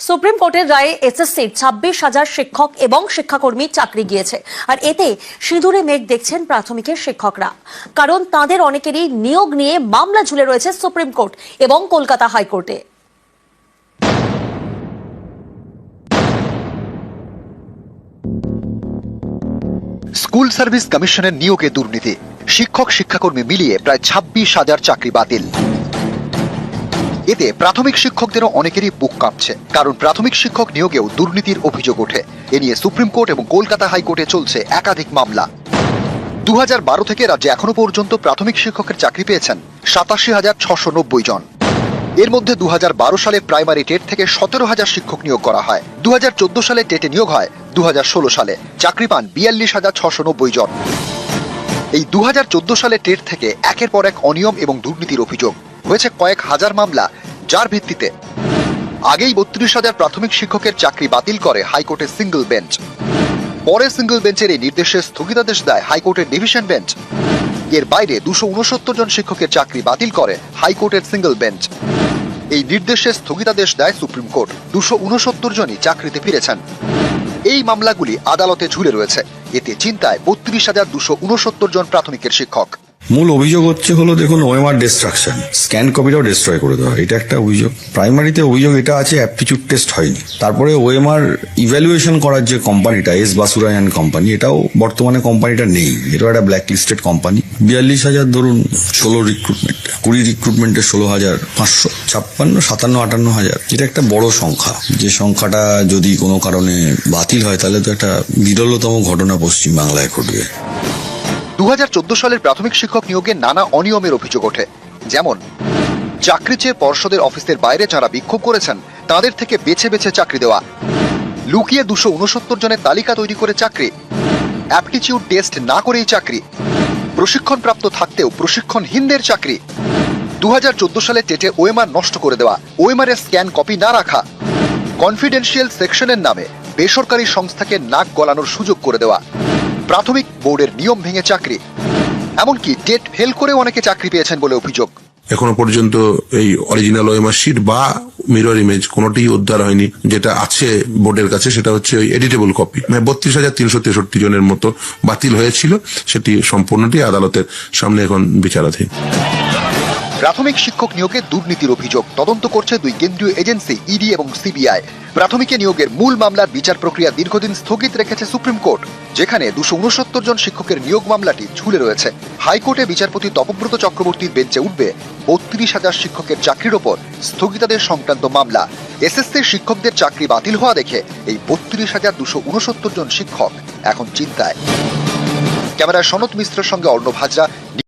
Supreme কোর্টের রায়ে এসএসসির ছাব্বিশ হাজার শিক্ষক এবং শিক্ষাকর্মী চাকরি গিয়েছে। আর এতে সিঁদুরে মেঘ দেখছেন প্রাথমিকের শিক্ষকরা। কারণ তাদের অনেকেরই নিয়োগ নিয়ে মামলা ঝুলে রয়েছে সুপ্রিম কোর্ট এবং কলকাতা হাইকোর্টে। স্কুল সার্ভিস কমিশনের নিয়োগে দুর্নীতি। শিক্ষক শিক্ষাকর্মী মিলিয়ে প্রায় ছাব্বিশ হাজার চাকরি বাতিল। এতে প্রাথমিক শিক্ষকদেরও অনেকেরই বুক কাঁপছে, কারণ প্রাথমিক শিক্ষক নিয়োগেও দুর্নীতির অভিযোগ ওঠে। এ নিয়ে সুপ্রিম কোর্ট এবং কলকাতা হাইকোর্টে চলছে একাধিক মামলা। দু হাজার বারো থেকে রাজ্যে এখনও পর্যন্ত প্রাথমিক শিক্ষকের চাকরি পেয়েছেন সাতাশি হাজার ছশো নব্বই জন। এর মধ্যে দু হাজার বারো সালে প্রাইমারি টেট থেকে সতেরো হাজার শিক্ষক নিয়োগ করা হয়। দু হাজার চোদ্দ সালে টেটে নিয়োগ হয় দু হাজার ষোলো সালে। চাকরি পান বিয়াল্লিশ হাজার ছশো নব্বই জন। এই দু হাজার চোদ্দ সালে টেট থেকে একের পর এক অনিয়ম এবং দুর্নীতির অভিযোগ। হয়েছে কয়েক হাজার মামলা, যার ভিত্তিতে আগেই বত্রিশ হাজার প্রাথমিক শিক্ষকের চাকরি বাতিল করে হাইকোর্টের সিঙ্গল বেঞ্চ। পরে সিঙ্গল বেঞ্চের এই নির্দেশে স্থগিতাদেশ দেয় হাইকোর্টের ডিভিশন বেঞ্চ। এর বাইরে দুশো উনসত্তর জন শিক্ষকের চাকরি বাতিল করে হাইকোর্টের সিঙ্গল বেঞ্চ। এই নির্দেশে স্থগিতাদেশ দেয় সুপ্রিম কোর্ট, দুশো উনসত্তর জনই চাকরিতে ফিরেছেন। এই মামলাগুলি আদালতে ঝুলে রয়েছে। এতে চিন্তায় বত্রিশ হাজার দুশো উনসত্তর জন প্রাথমিকের শিক্ষক। মূল অভিযোগ হচ্ছে হলো, দেখুন, ওএমআর ডিস্ট্রাকশন স্ক্যান কপিটাও ডিস্ট্রয় করে দেওয়া এটা একটা অভিযোগ। প্রাইমারিতে অভিযোগ এটা আছে অ্যাপটিচিউড টেস্ট হয়নি। তারপরে ওএমআর ইভ্যালুয়েশন করার যে কোম্পানিটা এস বাসুরায়ান কোম্পানি এটাও বর্তমানে কোম্পানিটা নেই। এটাও একটা ব্ল্যাক লিস্টেড কোম্পানি বিয়াল্লিশ হাজার, ধরুন, ষোলো রিক্রুটমেন্ট কুড়ি রিক্রুটমেন্টে ষোলো হাজার, পাঁচশো, ছাপ্পান্ন, সাতান্ন, আটান্ন হাজার। এটা একটা বড় সংখ্যা। যে সংখ্যাটা যদি কোনো কারণে বাতিল হয়, তাহলে তো একটা বিরলতম ঘটনা পশ্চিম বাংলায় ঘটবে। দু হাজার চোদ্দ সালের প্রাথমিক শিক্ষক নিয়োগে নানা অনিয়মের অভিযোগ ওঠে। যেমন, চাকরি চেয়ে পর্ষদের অফিসের বাইরে যারা বিক্ষোভ করেছেন, তাদের থেকে বেছে বেছে চাকরি দেওয়া। লুকিয়ে দুশো উনসত্তর জনের তালিকা তৈরি করে চাকরি। অ্যাপটিচিউড টেস্ট না করেই চাকরি। প্রশিক্ষণপ্রাপ্ত থাকতেও প্রশিক্ষণহীনদের চাকরি। দু হাজার চোদ্দ সালে টেটে ওএমআর নষ্ট করে দেওয়া ওএমআর এর স্ক্যান কপি না রাখা। কনফিডেন্সিয়াল সেকশনের নামে বেসরকারি সংস্থাকে নাক গলানোর সুযোগ করে দেওয়া। প্রাথমিক বোর্ডের নিয়ম ভেঙে চাকরি। এমনকি টেট ফেল করে অনেকে চাকরি পেয়েছেন বলে অভিযোগ। এখনও পর্যন্ত এই অরিজিনাল ওএমআর শিট বা মিরর ইমেজ কোনোটি উদ্ধার হয়নি। যেটা আছে বোর্ডের কাছে সেটা হচ্ছে ওই এডিটেবল কপি। মানে বত্রিশ হাজার তিনশো তেষট্টি জনের মতো বাতিল হয়েছিল। সেটি সম্পূর্ণটি আদালতের সামনে এখন বিচারাধীন। প্রাথমিক শিক্ষক নিয়োগে দুর্নীতির অভিযোগ। তদন্ত করছে দুই কেন্দ্রীয় এজেন্সি ইডি এবং সিবিআই। প্রাথমিকে নিয়োগের মূল মামলার বিচার প্রক্রিয়া দীর্ঘদিন স্থগিত রেখেছে সুপ্রিম কোর্ট, যেখানে দুশো জন শিক্ষকের নিয়োগ মামলাটি ঝুলে রয়েছে। হাইকোর্টে বিচারপতি তপব্রত চক্রবর্তীর বেঞ্চে উঠবে বত্রিশ হাজার শিক্ষকের চাকরির ওপর স্থগিতাদের সংক্রান্ত মামলা। এসএসসির শিক্ষকদের চাকরি বাতিল হওয়া দেখে এই বত্রিশ হাজার দুশো জন শিক্ষক এখন চিন্তায়। ক্যামেরায় সনত মিশ্রের সঙ্গে অর্ণব হাজরা